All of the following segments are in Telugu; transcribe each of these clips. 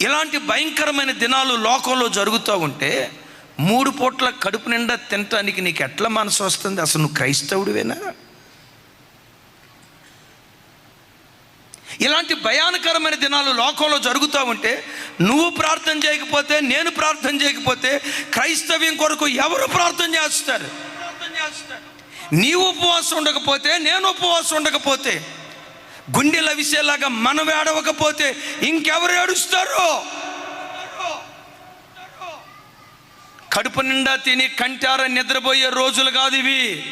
ఇలాంటి భయంకరమైన దినాలు లోకంలో జరుగుతూ ఉంటే మూడు పూట్ల కడుపు నిండా తినటానికి నీకు ఎట్లా మనసు వస్తుంది? అసలు నువ్వు క్రైస్తవుడివేనా? ఇలాంటి భయానకరమైన దినాలు లోకంలో జరుగుతూ ఉంటే నువ్వు ప్రార్థన చేయకపోతే నేను ప్రార్థన చేయకపోతే క్రైస్తవ్యం కొరకు ఎవరు ప్రార్థన చేస్తారు? నీవు ఉపవాసం ఉండకపోతే నేను ఉపవాసం ఉండకపోతే గుండెల విషయలాగా మనం ఏడవకపోతే ఇంకెవరు ఏడుస్తారు? కడుపు నిండా తిని కంటార నిద్రపోయే రోజులు కాదు ఇవి.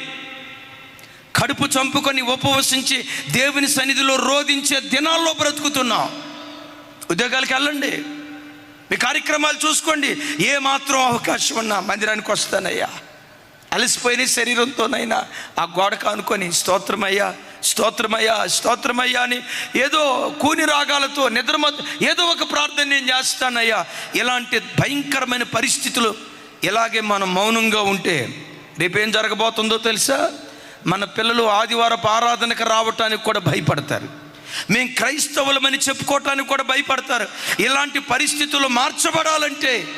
కడుపు చంపుకొని ఉపవసించి దేవుని సన్నిధిలో రోధించే దినాల్లో బ్రతుకుతున్నాం. ఉద్యోగాలకు వెళ్ళండి. మీ కార్యక్రమాలు చూసుకోండి. ఏ మాత్రం అవకాశం ఉన్నా మందిరానికి వస్తానయ్యా. అలసిపోయిన శరీరంతోనైనా ఆ గోడకు అనుకొని స్తోత్రమయ్యా స్తోత్రమయ్యా స్తోత్రమయ్యా అని ఏదో కూని రాగాలతో నిద్రమ ఏదో ఒక ప్రార్థన నేను చేస్తానయ్యా. ఇలాంటి భయంకరమైన పరిస్థితులు ఇలాగే మనం మౌనంగా ఉంటే రేపేం జరగబోతుందో తెలుసా? మన పిల్లలు ఆదివారపు ఆరాధనకు రావటానికి కూడా భయపడతారు. మేము క్రైస్తవులమని చెప్పుకోవటానికి కూడా భయపడతారు. ఇలాంటి పరిస్థితులు మార్చబడాలంటే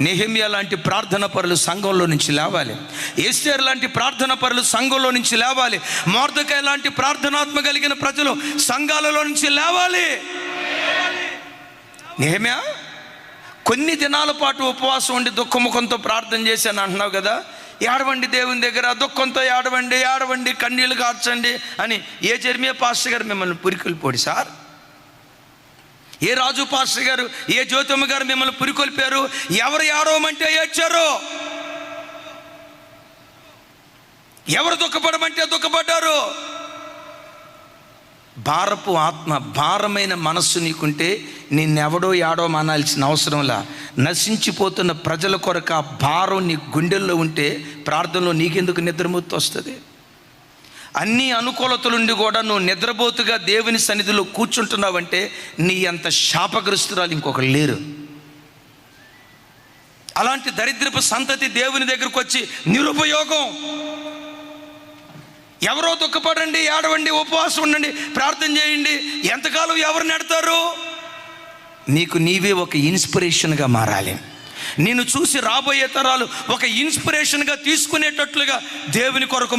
నెహమ్యా లాంటి ప్రార్థన పరులు సంఘంలో నుంచి లేవాలి. ఏస్టర్ లాంటి ప్రార్థన పరులు సంఘంలో నుంచి లేవాలి. మోర్దకాయ లాంటి ప్రార్థనాత్మ కలిగిన ప్రజలు సంఘాలలో నుంచి లేవాలి. నెహిమియా కొన్ని దినాల పాటు ఉపవాసం ఉండి దుఃఖముఖంతో ప్రార్థన చేశాను అంటున్నావు కదా? ఏడవండి దేవుని దగ్గర దుఃఖంతో ఏడవండి ఏడవండి కన్నీళ్ళు కార్చండి అని ఏ జర్మియా పాస్టర్ గారు మిమ్మల్ని పురికొల్పోడు సార్? ఏ రాజు పాస్టర్ గారు ఏ జ్యోతమ్మ గారు మిమ్మల్ని పురికొల్పారు? ఎవరు ఏడవమంటే ఏడ్చారు? ఎవరు దుఃఖపడమంటే దుఃఖపడ్డారు? భారపు ఆత్మ భారమైన మనస్సు నీకుంటే నిన్నెవడో యాడో మానాల్సిన అవసరంలా నశించిపోతున్న ప్రజల కొరకు ఆ భారం నీ గుండెల్లో ఉంటే ప్రార్థనలో నీకెందుకు నిద్రమూర్తి వస్తుంది అన్ని అనుకూలతలుండి కూడా నువ్వు నిద్రపోతుగా దేవుని సన్నిధిలో కూర్చుంటున్నావంటే నీ అంత శాపగ్రస్తురాలు ఇంకొకరు లేరు. అలాంటి దరిద్రపు సంతతి దేవుని దగ్గరకు వచ్చి నిరుపయోగం. ఎవరో దుఃఖపడండి ఏడవండి ఉపవాసం ఉండండి ప్రార్థన చేయండి ఎంతకాలం ఎవరు నెడతారు? నీకు నీవే ఒక ఇన్స్పిరేషన్గా మారాలి. నిన్ను చూసి రాబోయే తరాలు ఒక ఇన్స్పిరేషన్గా తీసుకునేటట్లుగా దేవుని కొరకు